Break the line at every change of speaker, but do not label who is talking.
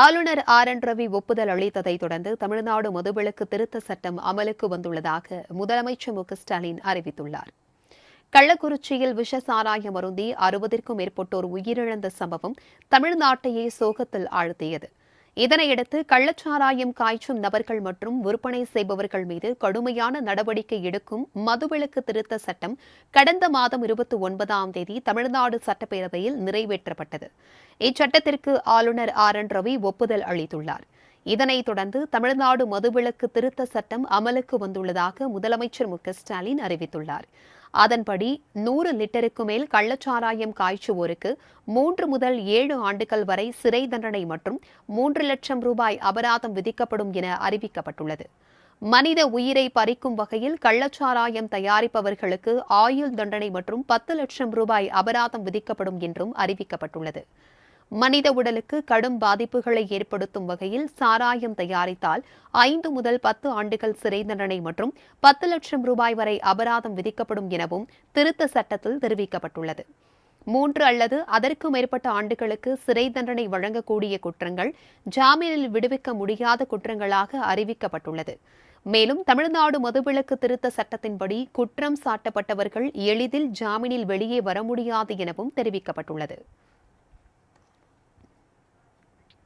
ஆளுநர் R N Ravi ஒப்புதல் அளித்ததைத் தொடர்ந்து தமிழ்நாடு மதுவிலக்கு திருத்த சட்டம் அமலுக்கு வந்துள்ளதாக முதலமைச்சர் மு ஸ்டாலின் அறிவித்துள்ளார். கள்ளக்குறிச்சியில் விஷ சாராயம் அருந்தி அறுபதிற்கும் மேற்பட்டோர் உயிரிழந்த சம்பவம் தமிழ்நாட்டையே சோகத்தில் ஆழ்த்தியது. இதனையடுத்து கள்ளச்சாராயம் காய்ச்சும் நபர்கள் மற்றும் விற்பனை செய்பவர்கள் மீது கடுமையான நடவடிக்கை எடுக்கும் மதுவிலக்கு திருத்த சட்டம் கடந்த மாதம் இருபத்தி ஒன்பதாம் தேதி தமிழ்நாடு சட்டப்பேரவையில் நிறைவேற்றப்பட்டது. இச்சட்டத்திற்கு ஆளுநர் ஆர் என் ரவி ஒப்புதல் அளித்துள்ளார். இதனைத் தொடர்ந்து தமிழ்நாடு மதுவிலக்கு திருத்த சட்டம் அமலுக்கு வந்துள்ளதாக முதலமைச்சர் மு க ஸ்டாலின் அறிவித்துள்ளார். அதன்படி நூறு லிட்டருக்கு மேல் கள்ளச்சாராயம் காய்ச்சுவோருக்கு மூன்று முதல் ஏழு ஆண்டுகள் வரை சிறை தண்டனை மற்றும் மூன்று லட்சம் ரூபாய் அபராதம் விதிக்கப்படும் என அறிவிக்கப்பட்டுள்ளது. மனித உயிரை பறிக்கும் வகையில் கள்ளச்சாராயம் தயாரிப்பவர்களுக்கு ஆயுள் தண்டனை மற்றும் பத்து லட்சம் ரூபாய் அபராதம் விதிக்கப்படும் என்றும் அறிவிக்கப்பட்டுள்ளது. மனித உடலுக்கு கடும் பாதிப்புகளை ஏற்படுத்தும் வகையில் சாராயம் தயாரித்தால் ஐந்து முதல் பத்து ஆண்டுகள் சிறை தண்டனை மற்றும் பத்து லட்சம் ரூபாய் வரை அபராதம் விதிக்கப்படும் எனவும் திருத்த சட்டத்தில் தெரிவிக்கப்பட்டுள்ளது. மூன்று அல்லது அதற்கு மேற்பட்ட ஆண்டுகளுக்கு சிறை தண்டனை வழங்கக்கூடிய குற்றங்கள் ஜாமீனில் விடுவிக்க முடியாத குற்றங்களாக அறிவிக்கப்பட்டுள்ளது. மேலும் தமிழ்நாடு மதுவிலக்கு திருத்த சட்டத்தின்படி குற்றம் சாட்டப்பட்டவர்கள் எளிதில் ஜாமீனில் வெளியே வர முடியாது எனவும் தெரிவிக்கப்பட்டுள்ளது.